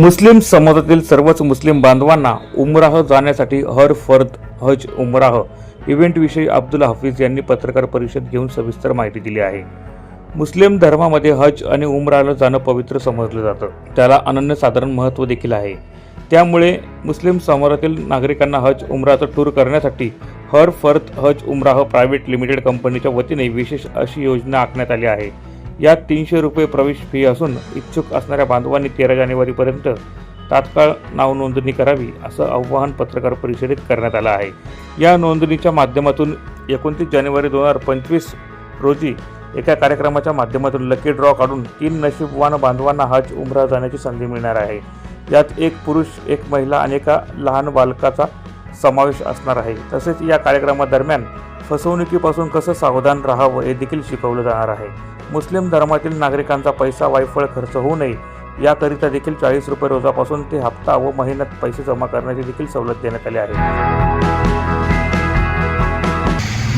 मुस्लिम समाजातील सर्वच मुस्लिम बांधवांना उमराह जाण्यासाठी हर फर्द हज उमराह इव्हेंटविषयी अब्दुल हाफिज यांनी पत्रकार परिषद घेऊन सविस्तर माहिती दिली आहे. मुस्लिम धर्मामध्ये हज आणि उमराला जाणं पवित्र समजलं जातं. त्याला अनन्यसाधारण महत्त्व देखील आहे. त्यामुळे मुस्लिम समाजातील नागरिकांना हज उमराचा टूर करण्यासाठी हर फर्द हज उमराह प्रायव्हेट लिमिटेड कंपनीच्या वतीने विशेष अशी योजना आखण्यात आली आहे. यात तीनशे रुपये प्रवेश फी असून इच्छुक असणाऱ्या बांधवांनी तेरा जानेवारीपर्यंत तात्काळ नाव नोंदणी करावी असं आव्हान पत्रकार परिषदेत करण्यात आलं आहे. या नोंदणीच्या माध्यमातून एकोणतीस जानेवारी दोन हजार पंचवीस रोजी एका कार्यक्रमाच्या माध्यमातून लकी ड्रॉ काढून तीन नशीबवान बांधवांना हज उमरा जाण्याची संधी मिळणार आहे. यात एक पुरुष एक महिला आणि एका लहान बालकाचा समावेश असणार आहे. तसेच या कार्यक्रमादरम्यान फसवणुकीपासून कसं सावधान राहावं हे देखील शिकवलं जाणार आहे. मुस्लिम धर्मातील नागरिकांचा पैसा वायफळ खर्च होऊ नये. याकरिता देखील चाळीस रुपये रोजापासून ते हप्ता व महिन्यात पैसे जमा करण्याची देखील सवलत देण्यात आली आहे.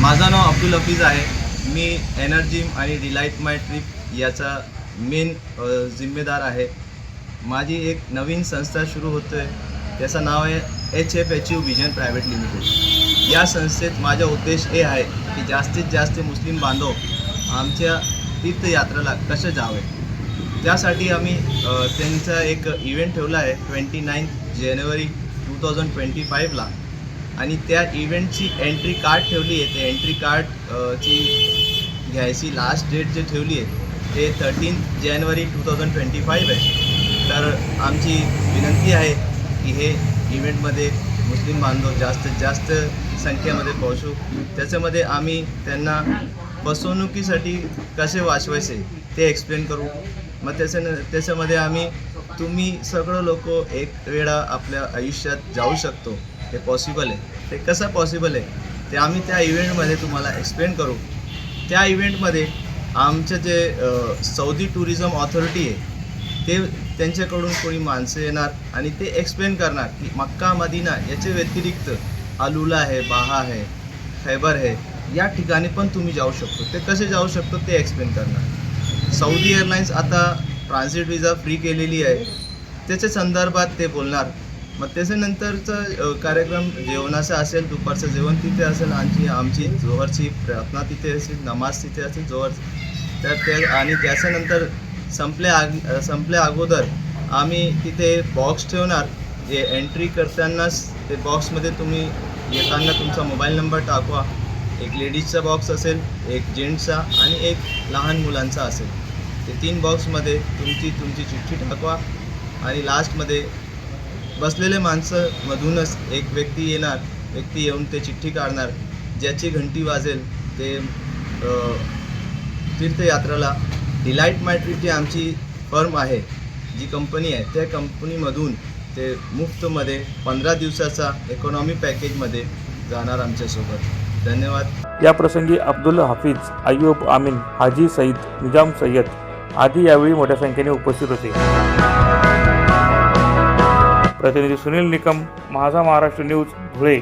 माझं नाव अब्दुल हफीज आहे. मी एनर्जी आणि डिलाईट माय ट्रिप याचा मेन जिम्मेदार आहे. माझी एक नवीन संस्था सुरू होतो आहे त्याचं नाव आहे H F H U vision private limited या संस्थेत माझा उद्देश हे आहे की जास्तीत जास्त मुस्लिम बांधव आमच्या तीर्थयात्रेला कसे जावे? त्यासाठी आम्ही त्यांचा एक इव्हेंट ठेवला आहे ट्वेंटी नाईन्थ जानेवारी टू थाउजंड ट्वेंटी फाईव्हला आणि त्या इव्हेंटची एंट्री कार्ड ठेवली आहे. ते एंट्री कार्ड ची घ्यायची लास्ट डेट जे ठेवली आहे ते थर्टीन जानेवारी टू थाउजंड ट्वेंटी फाईव्ह आहे. तर आमची विनंती आहे की हे इव्हेंटमध्ये मुस्लिम बांधव जास्तीत जास्त संख्येमध्ये पोहोचू. त्याच्यामध्ये आम्ही त्यांना फसवणुकीसाठी कसे वाचवायचे ते एक्सप्लेन करू. मग त्याच्या त्याच्यामध्ये आम्ही तुम्ही सगळं लोक एक वेळा आपल्या आयुष्यात जाऊ शकतो. ते पॉसिबल आहे. ते कसं पॉसिबल आहे? ते आम्ही त्या इव्हेंटमध्ये तुम्हाला एक्सप्लेन करू. त्या इव्हेंटमध्ये आमचं जे सौदी टुरिझम ऑथॉरिटी आहे ते त्यांच्याकडून कोणी माणसं येणार आणि ते एक्सप्लेन करणार की मक्का मदिना याच्या व्यतिरिक्त अलुला आहे बाहा आहे खैबर आहे या ठिकाणी पण तुम्ही जाऊ शकतो. ते कसे जाऊ शकतो ते एक्सप्लेन करणार. सौदी एअरलाईन्स आता ट्रान्झिट विजा फ्री केलेली आहे. त्याच्या संदर्भात ते बोलणार. मग त्याच्यानंतरचा कार्यक्रम जेवणाचा असेल दुपारचं जेवण तिथे असेल आणखी आमची जोहरची प्रार्थना तिथे असेल नमाज तिथे असेल जोहर. तर ते आणि त्याच्यानंतर संपल्या आग संपल्या अगोदर आम्ही तिथे बॉक्स ठेवणार. जे एंट्री करतानाच ते बॉक्समध्ये तुम्ही येताना तुमचा मोबाईल नंबर टाकवा. एक लेडीजचा बॉक्स असेल एक जेंट्सचा आणि एक लहान मुलांचा असेल. ते तीन बॉक्समध्ये तुमची तुमची चिठ्ठी टाकवा आणि लास्टमध्ये बसलेले माणसंमधूनच एक व्यक्ती येणार व्यक्ती येऊन ते चिठ्ठी काढणार ज्याची घंटी वाजेल ते तीर्थयात्राला तीर्थयात्रेला. डिलाईट मॅट्रिटी जी आमची फर्म आहे जी कंपनी आहे. त्या कंपनीमधून ते मुफ्तमध्ये पंधरा दिवसाचा इकॉनॉमी पॅकेजमध्ये जाणार आमच्यासोबत. धन्यवाद. या प्रसंगी अब्दुल हाफिज अय्यूब आमीन हाजी सईद निजाम सय्यद आदी यावेळी मोठ्या संख्येने उपस्थित होते. प्रतिनिधी सुनील निकम माझा महाराष्ट्र न्यूज धुळे.